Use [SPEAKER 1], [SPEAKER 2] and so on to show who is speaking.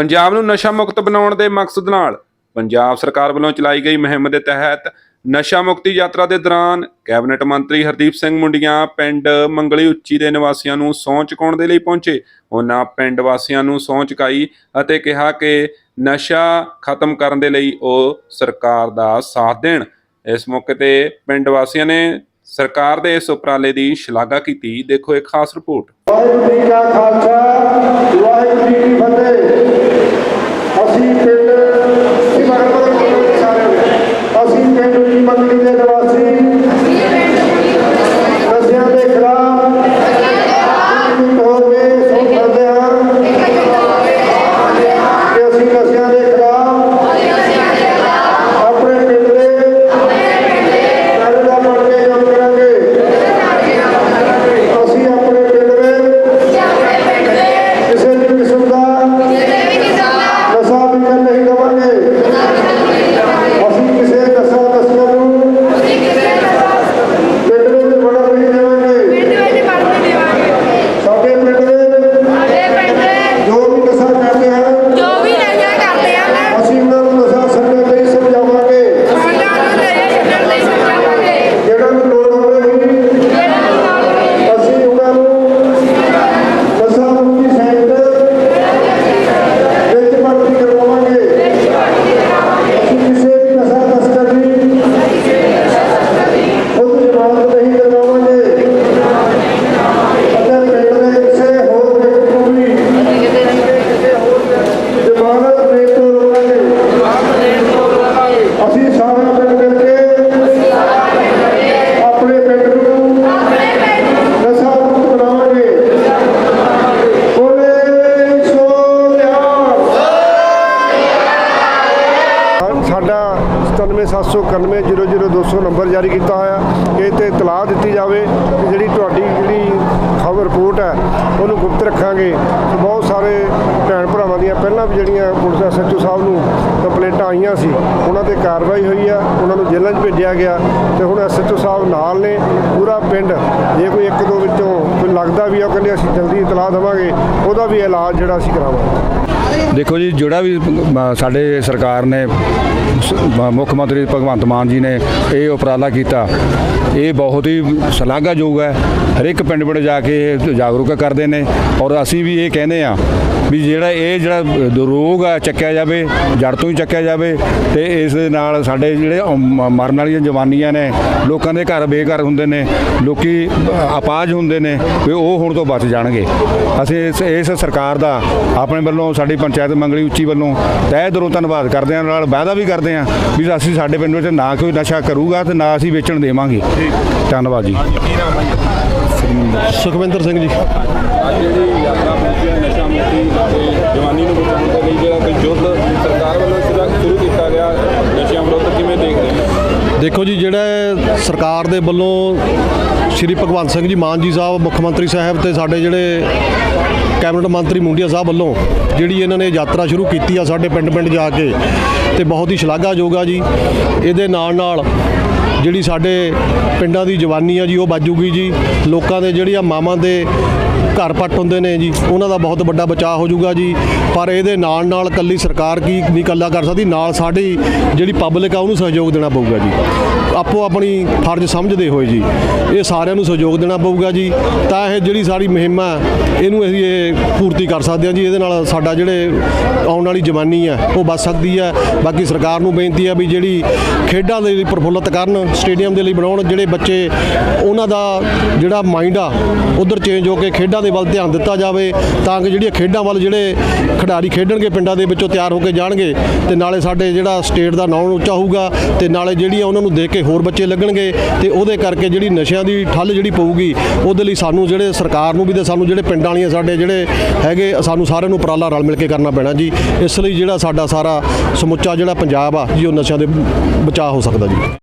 [SPEAKER 1] ਪੰਜਾਬ ਨੂੰ ਨਸ਼ਾ ਮੁਕਤ ਬਣਾਉਣ ਦੇ ਮਕਸਦ ਨਾਲ ਪੰਜਾਬ ਸਰਕਾਰ ਵੱਲੋਂ ਚਲਾਈ ਗਈ ਮੁਹਿੰਮ ਦੇ ਤਹਿਤ ਨਸ਼ਾ ਮੁਕਤੀ ਯਾਤਰਾ ਦੇ ਦੌਰਾਨ ਕੈਬਨਿਟ ਮੰਤਰੀ ਹਰਦੀਪ ਸਿੰਘ ਮੁੰਡੀਆਂ ਪਿੰਡ ਮੰਗਲੀ ਉੱਚੀ ਦੇ ਨਿਵਾਸੀਆਂ ਨੂੰ ਸਹੁੰ ਚੁਕਾਉਣ ਦੇ ਲਈ ਪਹੁੰਚੇ। ਉਹਨਾਂ ਪਿੰਡ ਵਾਸੀਆਂ ਨੂੰ ਸਹੁੰ ਚੁਕਾਈ ਅਤੇ ਕਿਹਾ ਕਿ ਨਸ਼ਾ ਖਤਮ ਕਰਨ ਦੇ ਲਈ ਉਹ ਸਰਕਾਰ ਦਾ ਸਾਥ ਦੇਣ। ਇਸ ਮੌਕੇ ਤੇ ਪਿੰਡ ਵਾਸੀਆਂ ਨੇ ਸਰਕਾਰ ਦੇ ਇਸ ਉਪਰਾਲੇ ਦੀ ਸ਼ਲਾਘਾ ਕੀਤੀ। ਦੇਖੋ ਇੱਕ ਖਾਸ ਰਿਪੋਰਟ।
[SPEAKER 2] ਵਾਹਿਗੁਰੂ ਜੀ ਕਾ ਖਾਲਸਾ, ਵਾਹਿਗੁਰੂ ਜੀ ਕੀ ਫਤਿਹ। ਅਸੀਂ ਪਿੰਡ ਕੀ ਮਗਰ ਸਾਰੇ ਅਸੀਂ ਪਿੰਡ ਦੀ ਮੰਗਲੀ ਦੇ ਨਿਵਾਸੀ ਨਸ਼ਿਆਂ ਦੇ ਖਿਲਾਫ ਇੱਕ ਹੋ ਕੇ ਸੌਂ ਕਰਦੇ ਹਾਂ ਕਿ ਅਸੀਂ ਨਸ਼ਿਆਂ ਦੇ ਖਿਲਾਫ ਆਪਣੇ ਪਿੰਡ ਦੇ ਪਿੰਡ ਦਾ ਬਣ ਕੇ ਕੰਮ ਕਰਾਂਗੇ ਅਸੀਂ ਆਪਣੇ ਪਿੰਡ ਦੇ ਕਿਸੇ ਵੀ ਕਿਸਮ ਦਾ ਨਸ਼ਾ ਵਿਕਣ ਨਹੀਂ ਦੇਵਾਂਗੇ ਅਸੀਂ ਕਿਸੇ ਨਸ਼ਾ ਤਸਕਰ ਨੂੰ ਪਿੰਡ ਵਿੱਚ ਵੜਨ ਨਹੀਂ ਦੇਵਾਂਗੇ ਸਾਡੇ ਪਿੰਡ ਦੇ ਜੋ ਵੀ ਨਸ਼ਾ ਕਰਦੇ ਹਨ ਅਸੀਂ ਉਹਨਾਂ ਨੂੰ ਨਸ਼ਾ ਛੱਡਣ ਲਈ ਸਮਝਾਵਾਂਗੇ ਜਿਹੜਾ ਨੂੰ ਲੋੜ ਹੋਵੇਗੀ ਅਸੀਂ ਉਹਨਾਂ ਨੂੰ ਨਸ਼ਾ ਮੁਕਤੀ ਸੈਂਟਰ ਵਿੱਚ ਭਰਤੀ ਕਰਵਾਵਾਂਗੇ ਅਸੀਂ ਕਿਸੇ ਵੀ ਨਸ਼ਾ ਤਸਕਰ ਦੀ ਖੁਦ ਜਮਾਨਤ ਨਹੀਂ ਕਰਵਾਵਾਂਗੇ ਅਤੇ ਪਿੰਡ ਦੇ ਕਿਸੇ ਹੋਰ ਵਿਅਕਤੀ ਨੂੰ ਵੀ ਜਮਾਨਤ ਨਹੀਂ ਤੋਂ ਰੋਕਾਂਗੇ ਅਸੀਂ ਸਾਰਾ ਪਿੰਡ ਮਿਲ ਕੇ ਆਪਣੇ ਪਿੰਡ ਨੂੰ ਨਸ਼ਾ ਮੁਕਤ ਬਣਾਵਾਂਗੇ ਬੋਲੇ ਸੋ ਨਿਹਾਲ ਸਾਡਾ 9779100200 ਨੰਬਰ ਜਾਰੀ ਕੀਤਾ ਹੋਇਆ ਕਿ ਇਹ ਤੇ ਇਤਲਾਹ ਦਿੱਤੀ ਜਾਵੇ ਕਿ ਜਿਹੜੀ ਤੁਹਾਡੀ ਜਿਹੜੀ ਖਬਰ ਰਿਪੋਰਟ ਹੈ, ਉਹਨੂੰ ਗੁਪਤ ਰੱਖਾਂਗੇ। ਤੇ ਬਹੁਤ ਸਾਰੇ ਭੈਣ ਭਰਾਵਾਂ ਦੀਆਂ ਪਹਿਲਾਂ ਵੀ ਜਿਹੜੀਆਂ ਪੁਲਿਸ ਐਸਐਚਓ ਸਾਹਿਬ ਨੂੰ ਕੰਪਲੇਂਟਾਂ ਆਈਆਂ ਸੀ, ਉਹਨਾਂ ਤੇ ਕਾਰਵਾਈ ਹੋਈ ਆ, ਉਹਨਾਂ ਨੂੰ ਜੇਲ੍ਹਾਂ 'ਚ ਭੇਜਿਆ ਗਿਆ ਤੇ ਹੁਣ ਐਸਐਚਓ ਸਾਹਿਬ ਨਾਲ ਨੇ, ਪੂਰਾ ਪਿੰਡ, ਜੇ ਕੋਈ ਇੱਕ ਦੋ ਵਿੱਚੋਂ ਕੋਈ ਲੱਗਦਾ ਵੀ ਆ, ਉਹ ਕਹਿੰਦੇ ਅਸੀਂ ਜਲਦੀ ਇਤਲਾਹ ਦੇਵਾਂਗੇ, ਉਹਦਾ ਵੀ ਇਲਾਜ ਜਿਹੜਾ ਅਸੀਂ ਕਰਾਵਾਂਗੇ।
[SPEAKER 3] ਦੇਖੋ ਜੀ ਜਿਹੜਾ ਵੀ ਸਾਡੇ ਸਰਕਾਰ ਨੇ ਮੁੱਖ ਮੰਤਰੀ ਭਗਵੰਤ ਮਾਨ ਜੀ ਨੇ ਇਹ ਉਪਰਾਲਾ ਕੀਤਾ ਇਹ ਬਹੁਤ ਹੀ ਸ਼ਲਾਘਾਯੋਗ ਹੈ। ਹਰ ਇੱਕ ਪਿੰਡ ਪਿੰਡ ਜਾ ਕੇ ਇਹ ਜਾਗਰੂਕ ਕਰਦੇ ਨੇ ਔਰ ਅਸੀਂ ਵੀ ਇਹ ਕਹਿੰਦੇ ਆ ਵੀ ਜਿਹੜਾ ਇਹ ਜਿਹੜਾ ਰੋਗ ਆ ਚੱਕਿਆ ਜਾਵੇ ਜੜ ਤੋਂ ਹੀ ਚੱਕਿਆ ਜਾਵੇ ਤੇ ਇਸ ਦੇ ਨਾਲ ਸਾਡੇ ਜਿਹੜੇ ਮਰਨ ਵਾਲੀਆਂ ਜਵਾਨੀਆਂ ਨੇ ਲੋਕਾਂ ਦੇ ਘਰ ਬੇਘਰ ਹੁੰਦੇ ਨੇ ਲੋਕੀ ਅ, ਹੁੰਦੇ ਨੇ ਵੀ ਉਹ ਹੁਣ ਤੋਂ ਬਚ ਜਾਣਗੇ। ਅਸੀਂ ਇਸ ਇਸ ਸਰਕਾਰ ਦਾ ਆਪਣੇ ਵੱਲੋਂ ਸਾਡੀ ਪੰਚਾਇਤ ਮੰਗਲੀ ਉੱਚੀ ਵੱਲੋਂ ਤਹਿ ਦਿਲੋਂ ਧੰਨਵਾਦ ਕਰਦੇ ਹਾਂ, ਨਾਲ ਵਾਅਦਾ ਵੀ ਕਰਦੇ ਹਾਂ ਵੀ ਅਸੀਂ ਸਾਡੇ ਪਿੰਡ ਵਿੱਚ ਨਾ ਕੋਈ ਨਸ਼ਾ ਕਰੂਗਾ ਤੇ ਨਾ ਅਸੀਂ ਵੇਚਣ ਦੇਵਾਂਗੇ। ਧੰਨਵਾਦ ਜੀ।
[SPEAKER 4] ਸੁਖਵਿੰਦਰ ਸਿੰਘ ਜੀ।
[SPEAKER 1] ਜਿਹੜੀ ਯਾਤਰਾ ਪਹੁੰਚੀ ਹੈ ਨਸ਼ਾ ਮੁਕਤੀ ਜਵਾਨੀ ਨੂੰ ਬਚਾਉਣ ਦੇ ਲਈ ਜਿਹੜਾ ਕੋਈ ਯੁੱਧ ਸਰਕਾਰ ਵੱਲੋਂ ਸ਼ੁਰੂ ਕੀਤਾ ਗਿਆ ਨਸ਼ਿਆਂ ਵਿਰੁੱਧ ਕਿਵੇਂ ਦੇਖ ਹੋ
[SPEAKER 4] ਦੇਖੋ ਜੀ, ਜਿਹੜਾ ਸਰਕਾਰ ਦੇ ਵੱਲੋਂ ਸ਼੍ਰੀ ਭਗਵੰਤ ਸਿੰਘ ਜੀ ਮਾਨ ਜੀ ਸਾਹਿਬ, ਮੁੱਖ ਮੰਤਰੀ ਸਾਹਿਬ ਤੇ ਸਾਡੇ ਜਿਹੜੇ ਕੈਬਨਿਟ ਮੰਤਰੀ ਮੁੰਡੀਆ ਸਾਹਿਬ ਵੱਲੋਂ ਜਿਹੜੀ ਇਹਨਾਂ ਨੇ ਯਾਤਰਾ ਸ਼ੁਰੂ ਕੀਤੀ ਆ ਸਾਡੇ ਪਿੰਡ ਪਿੰਡ ਜਾ ਕੇ, ਤੇ ਬਹੁਤ ਹੀ ਸ਼ਲਾਘਾਯੋਗ ਆ ਜੀ। ਇਹਦੇ ਨਾਲ ਨਾਲ ਜਿਹੜੀ ਸਾਡੇ ਪਿੰਡਾਂ ਦੀ ਜਵਾਨੀ ਆ ਜੀ, ਉਹ ਬਾਜੂਗੀ ਜੀ। ਲੋਕਾਂ ਦੇ ਜਿਹੜੀਆਂ ਮਾਵਾਂ ਦੇ ਘਰ ਪੱਟ ਹੁੰਦੇ ਨੇ ਜੀ, ਉਹਨਾਂ ਦਾ ਬਹੁਤ ਵੱਡਾ ਬਚਾਅ ਹੋ ਜਾਊਗਾ ਜੀ। ਪਰ ਇਹਦੇ ਨਾਲ ਨਾਲ ਕੱਲੀ ਸਰਕਾਰ ਕੀ ਨਹੀਂ ਕੱਲਾ ਕਰ ਸਕਦੀ, ਨਾਲ ਸਾਡੀ ਜਿਹੜੀ ਪਬਲਿਕ ਆ, ਉਹਨੂੰ ਸਹਿਯੋਗ ਦੇਣਾ ਪਊਗਾ ਜੀ। ਆਪੋ ਆਪਣੀ ਫਰਜ਼ ਸਮਝਦੇ ਹੋਏ ਜੀ, ਇਹ ਸਾਰਿਆਂ ਨੂੰ ਸਹਿਯੋਗ ਦੇਣਾ ਪਊਗਾ ਜੀ। ਤਾਂ ਇਹ ਜਿਹੜੀ ਸਾਡੀ ਮੁਹਿੰਮ ਆ ਇਹਨੂੰ ਅਸੀਂ ਇਹ ਪੂਰਤੀ ਕਰ ਸਕਦੇ ਹਾਂ ਜੀ। ਇਹਦੇ ਨਾਲ ਸਾਡਾ ਜਿਹੜੇ ਆਉਣ ਵਾਲੀ ਜਵਾਨੀ ਆ, ਉਹ ਬਚ ਸਕਦੀ ਆ। ਬਾਕੀ ਸਰਕਾਰ ਨੂੰ ਬੇਨਤੀ ਆ ਵੀ ਜਿਹੜੀ ਖੇਡਾਂ ਦੇ ਲਈ ਪ੍ਰਫੁੱਲਤ ਕਰਨ, ਸਟੇਡੀਅਮ ਦੇ ਲਈ ਬਣਾਉਣ, ਜਿਹੜੇ ਬੱਚੇ, ਉਹਨਾਂ ਦਾ ਜਿਹੜਾ ਮਾਈਂਡ ਆ, ਉਧਰ ਚੇਂਜ ਹੋ ਕੇ ਖੇਡਾਂ ਦੇ ਦੇ ਵੱਲ ਧਿਆਨ ਦਿੱਤਾ ਜਾਵੇ ਤਾਂ ਕਿ ਜਿਹੜੀਆਂ ਖੇਡਾਂ ਵੱਲ ਜਿਹੜੇ ਖਿਡਾਰੀ ਖੇਡਣਗੇ ਪਿੰਡਾਂ ਦੇ ਵਿੱਚੋਂ ਤਿਆਰ ਹੋ ਕੇ ਜਾਣਗੇ ਤੇ ਨਾਲੇ ਸਾਡੇ ਜਿਹੜਾ ਸਟੇਟ ਦਾ ਨਾਮ ਉੱਚਾ ਹੋਊਗਾ ਤੇ ਨਾਲੇ ਜਿਹੜੀਆਂ ਉਹਨਾਂ ਨੂੰ ਦੇਖ ਕੇ ਹੋਰ ਬੱਚੇ ਲੱਗਣਗੇ ਤੇ ਉਹਦੇ ਕਰਕੇ ਜਿਹੜੀ ਨਸ਼ਿਆਂ ਦੀ ਠੱਲ ਜਿਹੜੀ ਪਊਗੀ, ਉਹਦੇ ਲਈ ਸਾਨੂੰ ਜਿਹੜੇ ਸਰਕਾਰ ਨੂੰ ਵੀ ਤੇ ਸਾਨੂੰ ਜਿਹੜੇ ਪਿੰਡਾਂ ਵਾਲੀਆਂ ਸਾਡੇ ਜਿਹੜੇ ਹੈਗੇ, ਸਾਨੂੰ ਸਾਰਿਆਂ ਨੂੰ ਉਪਰਾਲਾ ਰਲ ਮਿਲ ਕੇ ਕਰਨਾ ਪੈਣਾ ਜੀ। ਇਸ ਲਈ ਜਿਹੜਾ ਸਾਡਾ ਸਾਰਾ ਸਮੁੱਚਾ ਜਿਹੜਾ ਪੰਜਾਬ ਆ, ਜੀ, ਉਹ ਨਸ਼ਿਆਂ ਦੇ ਬਚਾਅ ਹੋ ਸਕਦਾ ਜੀ।